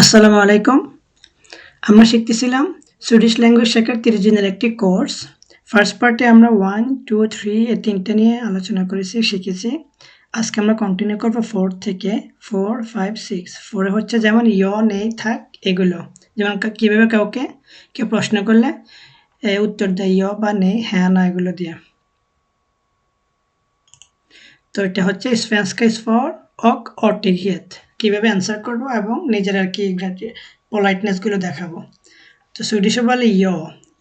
আসসালামু আলাইকুম। আমরা শিখতেছিলাম সুইডিশ ল্যাঙ্গুয়েজ শেখার তিরিশ দিনের একটি কোর্স ফার্স্ট পার্টে আমরা ওয়ান টু থ্রি এই তিনটে নিয়ে আলোচনা করেছি, শিখেছি। আজকে আমরা কন্টিনিউ করব ফোর থেকে ফোর ফাইভ সিক্স ফোরে হচ্ছে যেমন ইয় নেই, থাক, এগুলো। যেমন কীভাবে কাউকে কেউ প্রশ্ন করলে উত্তর দেয় ইয় বা নেই হ্যাঁ না, এগুলো দিয়ে। তো এটা হচ্ছে স্পেন্সকা ফর অক অর্টিগিয়েত কীভাবে অ্যান্সার করব এবং নিজের আর কি পোলাইটনেসগুলো দেখাবো। তো সুইডিশে বলে ইয়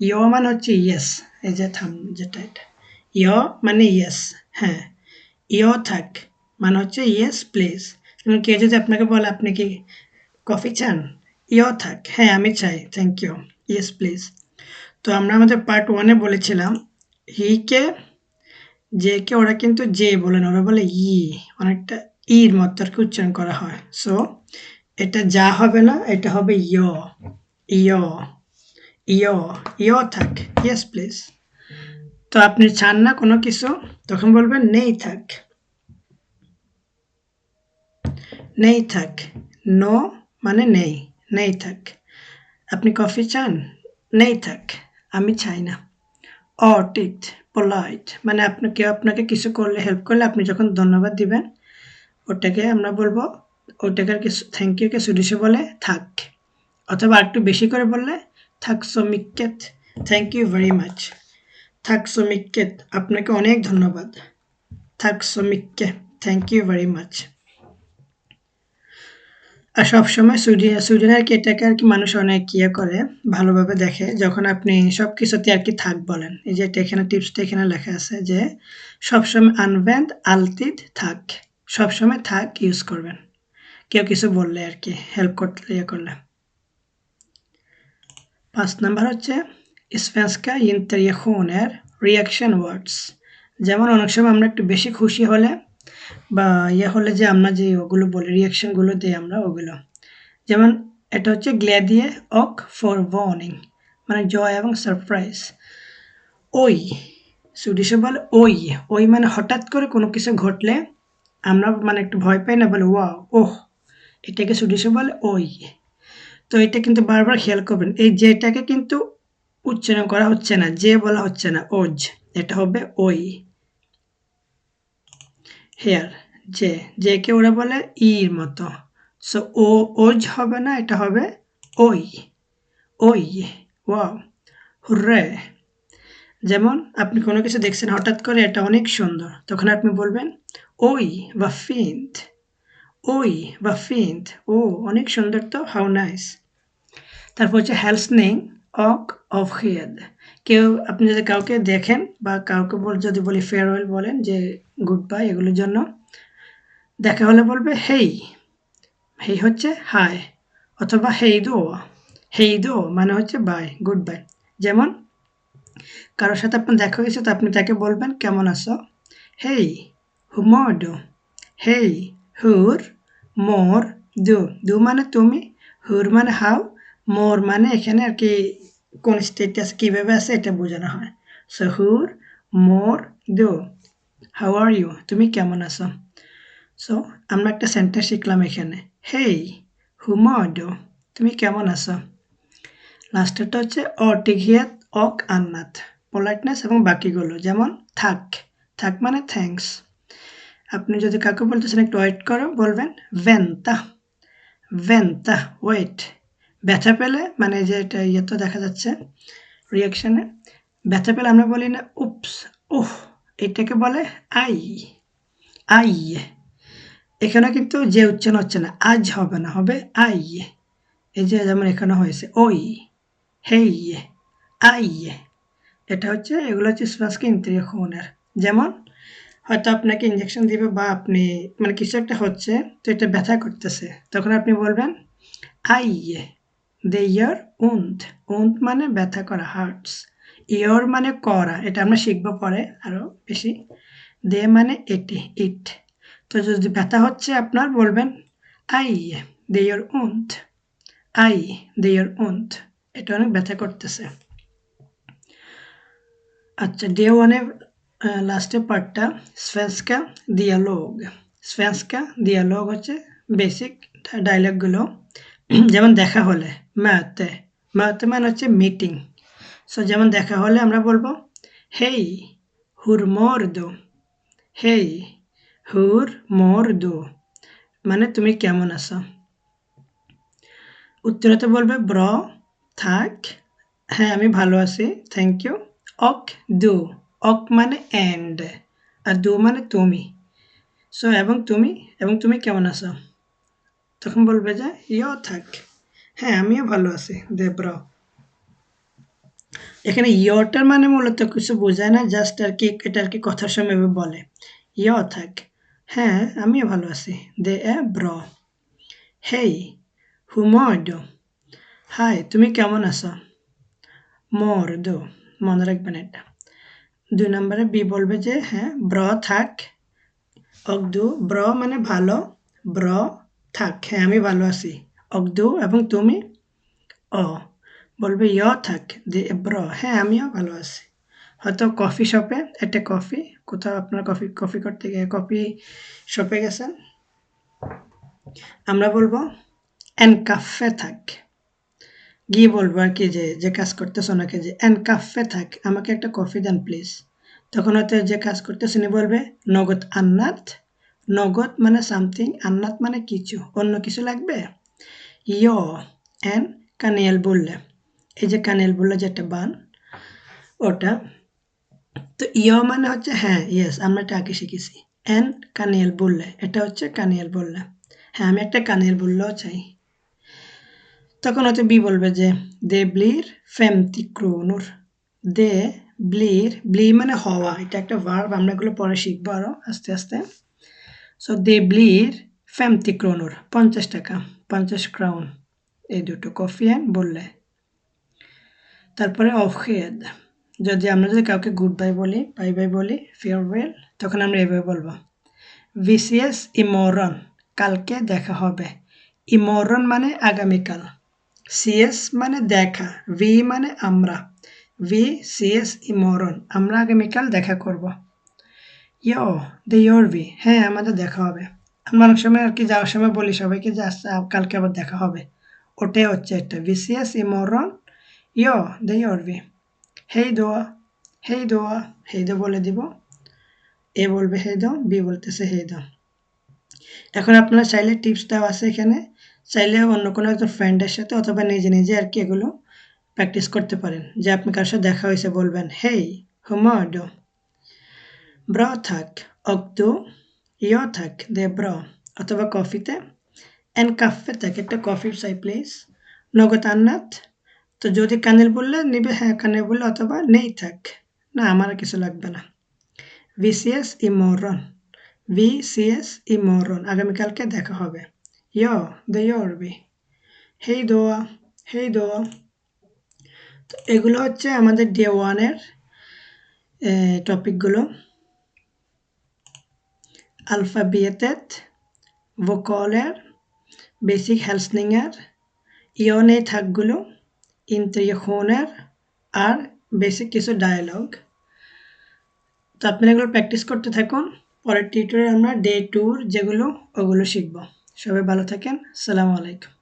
ইয় মানে হচ্ছে ইয়েস এই যে থাম, যেটা এটা। ইয় মানে ইয়েস হ্যাঁ। ইয় থাক মানে হচ্ছে ইয়েস প্লিজ যেমন কেউ যদি আপনাকে বলে, আপনি কি কফি চান? ইয় থাক হ্যাঁ আমি চাই থ্যাংক ইউ ইয়েস প্লিজ তো আমরা আমাদের পার্ট ওয়ানে বলেছিলাম যে কে, ওরা কিন্তু যে বলেন ওরা বলে ই। অনেকটা ইর মতো আর কি উচ্চারণ করা হয়। সো এটা যা হবে না, এটা হবে ইয় ইয় ইয় ইয় থাক। ইয়েস প্লিজ তো আপনি চান না কোনো কিছু, তখন বলবেন, নেই থাক। নেই থাক। নো মানে নেই। নেই থাক। আপনি কফি চান? নেই থাক। আমি চাই না। অটিক্ট পোলাইট মানে আপনি কেউ আপনাকে কিছু করলে হেল্প করলে আপনি যখন ধন্যবাদ দিবেন ওটাকে আমরা বলব, ওটাকে আর কি থ্যাংক ইউকে সুডিশে বলে থাক। অথবা একটু বেশি করে বললে, থাক সমিকেত থ্যাংক ইউ ভেরি মাচ থাক সমিকেত আপনাকে অনেক ধন্যবাদ। থাক সমিককে থ্যাংক ইউ ভেরি মাচ আর সবসময় সুইডেন সুইডেনে আর কি এটাকে আর কি মানুষ অনেক ইয়ে করে, ভালোভাবে দেখে, যখন আপনি সব কিছুতে আর কি থাক বলেন। এই যে এটা এখানে টিপসটা এখানে লেখা আছে যে, সবসময় আনভেন্ট আলতিদ থাক। সবসময় থাক ইউজ করবেন। কেউ কিছু বললে আর কি হেল্প করতে ইয়ে করলে। পাঁচ নাম্বার হচ্ছে, স্পেন্সকা ইন্টারিয়েশনের রিয়াকশন ওয়ার্ডস যেমন অনেক সময় আমরা একটু বেশি খুশি হলে বা ইয়ে হলে যে আমরা যে ওগুলো বলি রিয়াকশনগুলো দিই আমরা ওগুলো। যেমন এটা হচ্ছে গ্ল্যাডিয়ে অক ফর ওয়ার্নিং মানে জয় এবং সারপ্রাইজ ওই সুডিশে বলে ওই ওই মানে হঠাৎ করে কোনো কিছু ঘটলে আমরা মানে একটু ভয় পাই না, বলে ওয়া ওহ, এটাকে সুডিশে বলে, ওই। তো এটা কিন্তু বারবার খেয়াল করবেন, এই যেটাকে কিন্তু উচ্চারণ করা হচ্ছে না, যে বলা হচ্ছে না, ওজ, এটা হবে ওই। হেয়ার, যে যে কে ওরা বলে ইর মতো। সো, ও, ওজ হবে না, এটা হবে ওই। ওই, ওয়াও। হুররে! যেমন আপনি কোনো কিছু দেখছেন, হঠাৎ করে এটা অনেক সুন্দর, তখন আপনি বলবেন ওই বা ফিন্ট, ওই বা ফিন্ট, ও অনেক সুন্দর তো, হাউ নাইস। তারপর হচ্ছে হ্যালসনিং অক অফ হিয়াদ কেউ, আপনি যদি কাউকে দেখেন বা কাউকে বল, যদি বলি ফেয়ারওয়েল বলেন যে গুড বাই এগুলোর জন্য, দেখা হলে বলবে হেই হেই হচ্ছে হাই, অথবা হেই দো হেই দো মানে হচ্ছে বাই গুড বাই যেমন, কারোর সাথে আপনার দেখা হয়েছে তো আপনি তাকে বলবেন, কেমন আছো? হেই ডু হেই হুর মোর দু দু মানে তুমি হুর মানে হাউ মোর মানে এখানে আর কি কোন স্টেটাস কীভাবে আছে এটা বোঝানো হয় সো হুর মোর দু হাউ আর ইউ তুমি কেমন আছো সো আমরা একটা সেন্টেন্স শিখলাম এখানে হেই হুমর ডু তুমি কেমন আছো লাস্টেরটা হচ্ছে অটিঘিয়াত অক আন্নাত পোলাইটনেস এবং বাকিগুলো যেমন থাক থাক মানে থ্যাঙ্কস আপনি যদি কাউকে বলতেছেন একটু ওয়েট করো, বলবেন ভেন্তা ভেন্তা ওয়েট ব্যথা পেলে মানে যে এটা ইয়ে তো দেখা যাচ্ছে রিয়াকশানে ব্যথা পেলে আমরা বলি না উপস ওহ এটাকে বলে, আই আই, এখানে কিন্তু যে উচ্চারণ হচ্ছে না, আজ হবে না, হবে আই, এই যে যেমন এখানে হয়েছে, ওই, হেই, আই, এটা হচ্ছে, এগুলো হচ্ছে শ্বাসকে ইন্দ্রিয়নের যেমন হয়তো আপনাকে ইঞ্জেকশন দিবে বা আপনি মানে কিছু একটা হচ্ছে, তো এটা ব্যথা করতেছে। তখন আপনি বলবেন আই দে ইয়ার উন্থ উন্থ মানে ব্যথা করা, হার্টস। ইয়র মানে করা, এটা আমরা শিখব পরে আরও বেশি। দে মানে এটি, ইট। তো যদি ব্যথা হচ্ছে আপনার, বলবেন I they year উন্থ I they ইয়ার উন্থ এটা অনেক ব্যথা করতেছে। আচ্ছা ডে ওয়ানের লাস্টের পার্টটা স্ভেন্সকা দিয়ালগ স্ভেন্সকা দিয়ালগ হচ্ছে বেসিক ডায়লগগুলো যেমন দেখা হলে ম্যাতে ম্যাতে মানে হচ্ছে মিটিং সো যেমন দেখা হলে আমরা বলব, হেই, হুর মোর দো হেই, হুর মোর দো মানে তুমি কেমন আছো? উত্তরতে বলবে, ব্র, থাক। হ্যাঁ আমি ভালো আছি। থ্যাংক ইউ অক, দু। অক মানে অ্যান্ড আর দু মানে তুমি সো এবং তুমি এবং তুমি কেমন আছো তখন বলবে যে ইয় থাক হ্যাঁ আমিও ভালো আছি দেব্র এখানে ইয়টার মানে মূলত কিছু বোঝায় না জাস্ট আর কি এটা আর কি কথার সময় বলে ইয় থাক হ্যাঁ আমিও ভালো আছি দে এ ব্র হেই হুমড হাই তুমি কেমন আছো মোর দো মনে রাখবেন এটা দুই নম্বরে বি বলবে যে হ্যাঁ ব্র থাক। অগদু, ব্র মানে ভালো, ব্র থাক। হ্যাঁ আমি ভালো আছি। অগদু এবং তুমি? অ। বলবে ইয় থাক, দে, ব্র। হ্যাঁ আমিও ভালো আছি। হয়তো কফি শপে, একটা কফি, কোথাও আপনার কফি কফি করতে গিয়ে কফি শপে গেছেন? আমরা বলব, এন কাফে থাক। গিয়ে বলব আর কি যে যে কাজ করতেছ ওনাকে যে এন কাফে থাক, আমাকে একটা কফি দেন প্লিজ। তখন হয়তো যে কাজ করতেছে উনি বলবে, নগদ আন্নাত, নগদ মানে সামথিং, আন্নাত মানে কিছু, অন্য কিছু লাগবে? ইয় এন কানিয়াল বললে, এই যে কানিয়াল বললে যে একটা বান, ওটা, তো ইয় মানে হচ্ছে হ্যাঁ ইয়েস আমরা এটা আগে শিখেছি। এন কানিয়াল বললে, এটা হচ্ছে কানিয়াল বললে। হ্যাঁ আমি একটা কানিয়াল বললেও চাই। তখন হয়তো বি বলবে যে দে ব্লির ফেমতি ক্রোনুর। দে ব্লির, ব্লি মানে হওয়া, এটা একটা ভার্ব আমরা এগুলো পরে শিখব আরও আস্তে আস্তে। সো দে ব্লির ফেমতি ক্রোনুর, পঞ্চাশ টাকা, পঞ্চাশ ক্রাউন এই দুটো কফি অ্যান্ড বললে। তারপরে অফহেদ, যদি আমরা যদি কাউকে গুড বাই বলি বাই বাই বলি ফেয়ারওয়েল তখন আমরা এভাবে বলব। ভিসিএস ইমরন কালকে দেখা হবে। ইমরন মানে আগামীকাল। সিএস মানে দেখা ভি মানে আমরা ভি সিএস ইমরন আমরা আগামীকাল দেখা করব ইয়ো দে ইয়োর ভি হ্যাঁ আমাদের দেখা হবে আমরা অনেক সময় আর কি যাওয়ার সময় বলি সবাইকে যে কালকে আবার দেখা হবে ওটাই হচ্ছে একটা ভি ভিসিএস ইমরন ইয়ো দে ইয়োর ভি হেই দোয়া হেই দোয়া হেই দো বলে দিব এ বলবে হেই দো বি বলতেছে হেই দো এখন আপনারা চাইলে টিপস দেওয়া আছে এখানে চাইলে অন্য কোনো একজন ফ্রেন্ডের সাথে অথবা নিজে নিজে আর কি এগুলো প্র্যাকটিস করতে পারেন। যে আপনি কার সাথে দেখা হয়েছে বলবেন, হেই হুমাডো ব্র, থাক অক্তো ইয়, থাক, দে, ব্র, অথবা কফিতে অ্যান্ড কাফে, থাক, একটা কফি চাই, প্লিজ। নগদ আন্নাত, তো যদি কানের বললে নিবে হ্যাঁ কানের বললে, অথবা নেই, থাক। না, আমার কিছু লাগবে না। ভিসিএস ইমরন ভিসিএস ইমরন আগামীকালকে দেখা হবে। ইয় দে ইয়রবি হেই দোয়া হেই দোয়া তো এগুলো হচ্ছে আমাদের ডে ওয়ানের টপিকগুলো আলফাবিয়েটেট ভোকলের বেসিক হেলসনিংয়ের ইয়নে থাকগুলো ইন্ট্রিয়নের আর বেসিক কিছু ডায়ালগ তো আপনারা এগুলো প্র্যাকটিস করতে থাকুন। পরের টিউটোরিয়াল আমরা ডে টুর যেগুলো, ওগুলো শিখব। সবাই ভালো থাকেন। সালামু আলাইকুম।